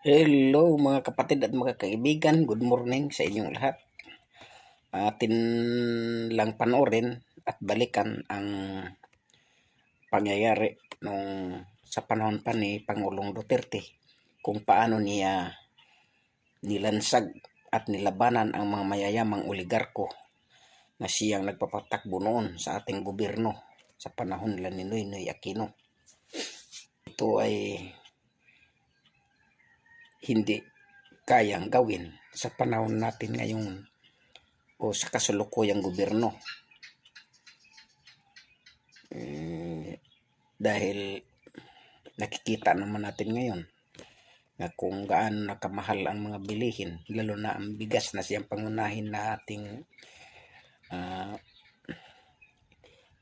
Hello mga kapatid at mga kaibigan, good morning sa inyong lahat. Atin lang panoorin at balikan ang pangyayari nung sa panahon pa ni Pangulong Duterte kung paano niya nilansag at nilabanan ang mga mayayamang oligarko na siyang nagpapatakbo noon sa ating gobyerno sa panahon nila ni Noynoy Aquino. Ito ay hindi kayang gawin sa panahon natin ngayon o sa kasulukuyang gobyerno. Eh, dahil nakikita naman natin ngayon na kung gaano nakamahal ang mga bilihin, lalo na ang bigas na siyang pangunahin na ating ah,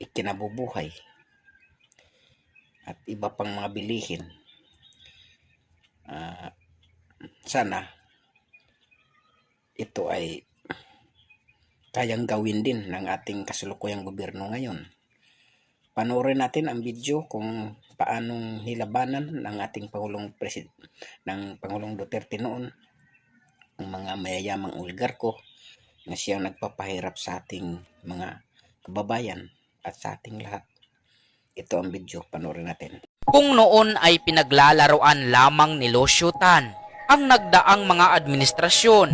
ikinabubuhay at iba pang mga bilihin. Sana ito ay kayang gawin din ng ating kasulukuyang gobyerno ngayon. Panoorin natin ang video kung paanong nilabanan ng ating Pangulong Presid ng Pangulong Duterte noon ang mga mayayamang oligarko na siyang nagpapahirap sa ating mga kababayan at sa ating lahat. Ito ang video, panoorin natin. Kung noon ay pinaglalaroan lamang ni Lucio Tan ang nagdaang mga administrasyon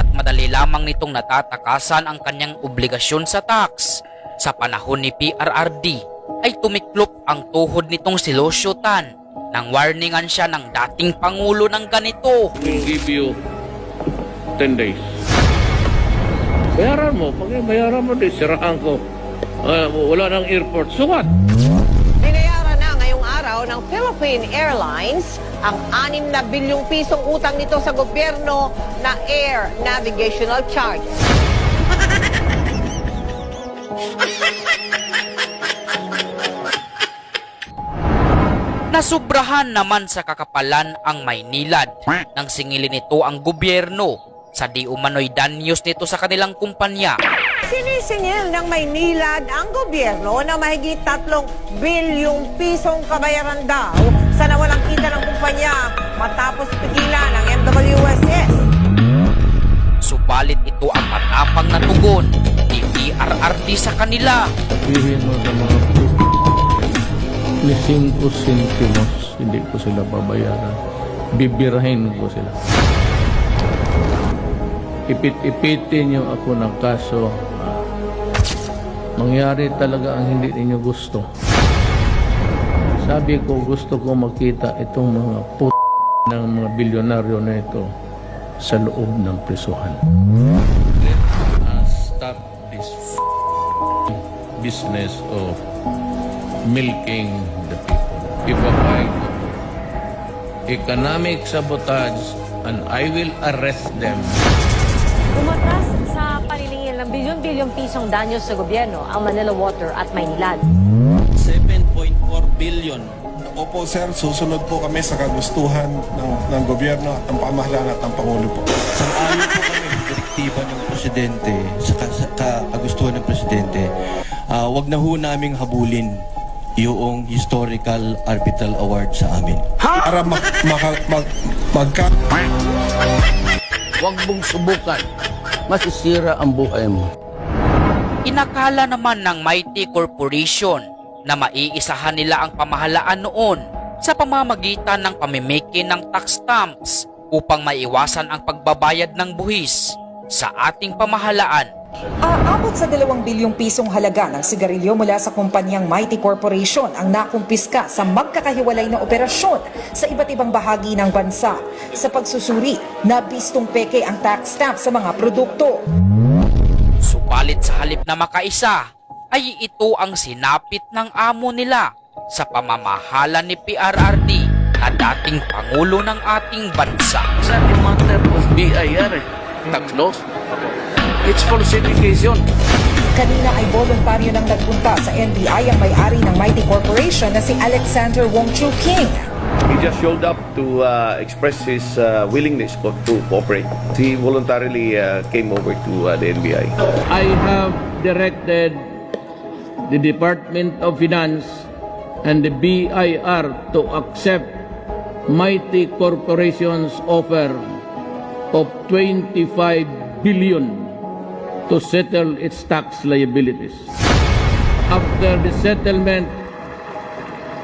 at madali lamang nitong natatakasan ang kanyang obligasyon sa tax. Sa panahon ni PRRD ay tumiklop ang tuhod nitong si Lucio Tan nang warningan siya ng dating pangulo ng ganito. will give you 10 days. Bayaran mo. Pag bayaran mo, di sirahan ko. Ah, wala nang airport. So what? Binayaran na ngayong araw ng Philippine Airlines ang 6 na bilyong pisong utang nito sa gobyerno na air navigational charges. Nasubrahan naman sa kakapalan ang Maynilad nang singilin nito ang gobyerno sa di umano'y danyos nito sa kanilang kumpanya. Sinisingil ng Maynilad ang gobyerno na mahigit 3 bilyong pisong kabayaran daw sa nawalang kita ng kumpanya matapos pigilan ng MWSS. Subalit ito ang matapang na tugon ni PRRD sa kanila. Sabihin mo sa mga puti. Ni 5 centimos, hindi ko sila babayaran. Bibirahin ko sila. Ipit-ipitin niyo ako ng kaso. Mangyari talaga ang hindi ninyo gusto. Sabi ko, gusto ko makita itong mga put ng mga bilyonaryo na ito sa loob ng prisuhan. Let us stop this business of milking the people. Fight of economic sabotage and I will arrest them. Umatas sa paniningil ng bilyon-bilyong pisong danyo sa gobyerno ang Manila Water at Maynilad. 7.4 billion. Opo sir, susunod po kami sa kagustuhan ng, ng gobyerno at ng pamahalaan at ng Pangulo po. Sang-ayon po kami direktiba ng presidente, sa, ka- sa ka- kagustuhan ng presidente, ah, wag na ho naming habulin yung historical arbitral award sa amin. Para mag, maka, mag, magka, Huwag mong subukan. Masisira ang buhay mo. Inakala naman ng Mighty Corporation na maiisahan nila ang pamahalaan noon sa pamamagitan ng pamimiki ng tax stamps upang maiwasan ang pagbabayad ng buhis sa ating pamahalaan Aabot sa 2 bilyong pisong halaga ng sigarilyo mula sa kumpanyang Mighty Corporation ang nakumpiska sa magkakahiwalay na operasyon sa iba't ibang bahagi ng bansa. Sa pagsusuri, nabistong peke ang tax stamp sa mga produkto. Subalit sa halip na makaisa, ay ito ang sinapit ng amo nila sa pamamahala ni PRRD na dating pangulo ng ating bansa. It's not a matter of BIR eh. It's falsification. Kanina ay voluntaryo nang nagpunta sa NBI ang may-ari ng Mighty Corporation na si Alexander Wong Chu King. He just showed up to uh, express his uh, willingness co- to cooperate. He voluntarily uh, came over to uh, the NBI. I have directed the Department of Finance and the BIR to accept Mighty Corporation's offer of 25 billion to settle its tax liabilities. After the settlement,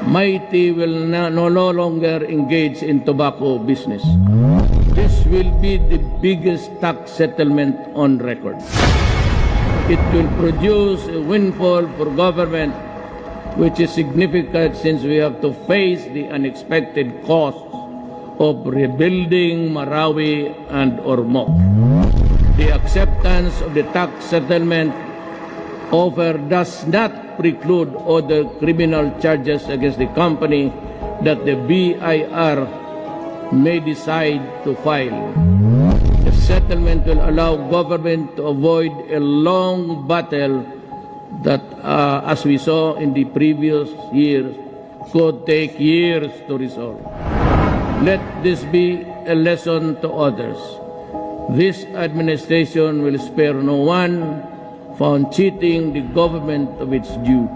Mighty will no, no longer engage in tobacco business. This will be the biggest tax settlement on record. It will produce a windfall for government which is significant since we have to face the unexpected costs of rebuilding Marawi and Ormoc. The acceptance of the tax settlement offer does not preclude other criminal charges against the company that the BIR may decide to file. Settlement will allow government to avoid a long battle that, uh, as we saw in the previous years, could take years to resolve. Let this be a lesson to others. This administration will spare no one found cheating the government of its due.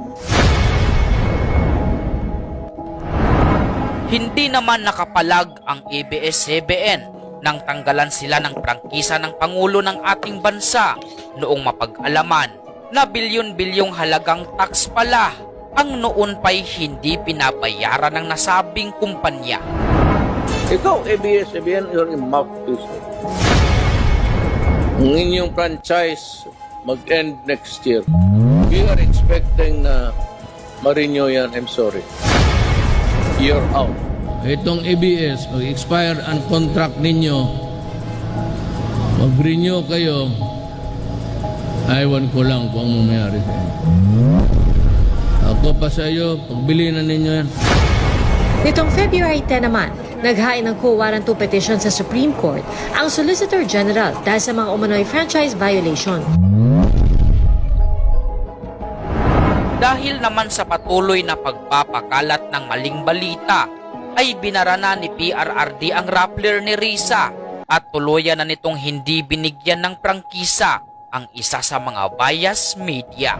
Hindi naman nakapalag ang ABS-CBN nang tanggalan sila ng prangkisa ng Pangulo ng ating bansa noong mapag-alaman na bilyon-bilyong halagang tax pala ang noon pa'y hindi pinabayaran ng nasabing kumpanya. Ikaw, ABS-CBN, you're yung mouthpiece. Ang inyong franchise mag-end next year. We are expecting na ma-renew yan. I'm sorry. You're out. Itong ABS, pag expire ang contract ninyo, mag-renew kayo, aywan ko lang kung ang mangyari sa inyo. Ako pa sa iyo, pagbili na ninyo yan. Nitong February 10 naman, naghain ng quo warranto petition sa Supreme Court ang Solicitor General dahil sa mga umano'y franchise violation. Dahil naman sa patuloy na pagpapakalat ng maling balita, ay binara na ni PRRD ang Rappler ni Risa at tuluyan na nitong hindi binigyan ng prangkisa ang isa sa mga bias media.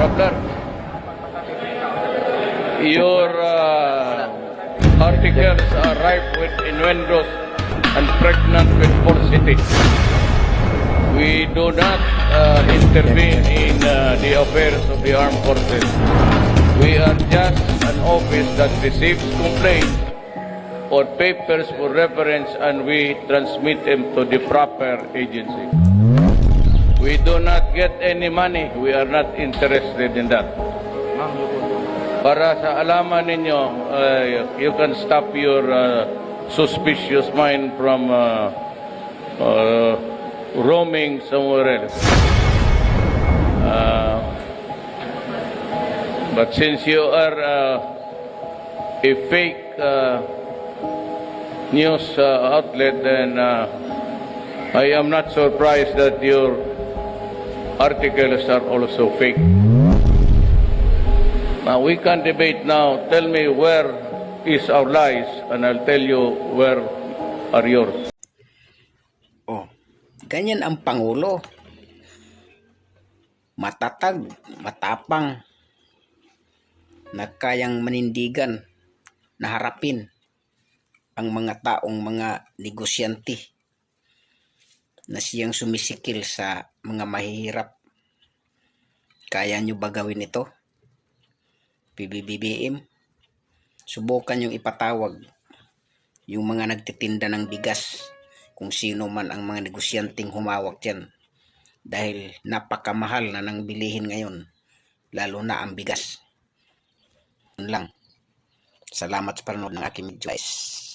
Rappler, your uh, articles are ripe with innuendos and pregnant with falsity. We do not uh, intervene in uh, the affairs of the armed forces. We are just an office that receives complaints or papers for reference and we transmit them to the proper agency. We do not get any money. We are not interested in that. Para sa alaman ninyo, uh, you can stop your uh, suspicious mind from uh, uh, roaming somewhere else. Uh, but since you are uh, a fake uh, news uh, outlet, then uh, I am not surprised that your articles are also fake. Now we can debate now. Tell me where is our lies, and I'll tell you where are yours. Oh, ganyan ang Pangulo. Matatag, matapang, na kayang manindigan, na harapin ang mga taong mga negosyante na siyang sumisikil sa mga mahihirap. Kaya nyo ba gawin ito? PBBBM, subukan yung ipatawag yung mga nagtitinda ng bigas kung sino man ang mga negosyanteng humawak dyan dahil napakamahal na nang bilihin ngayon lalo na ang bigas. Yun lang. Salamat sa panonood ng aking video.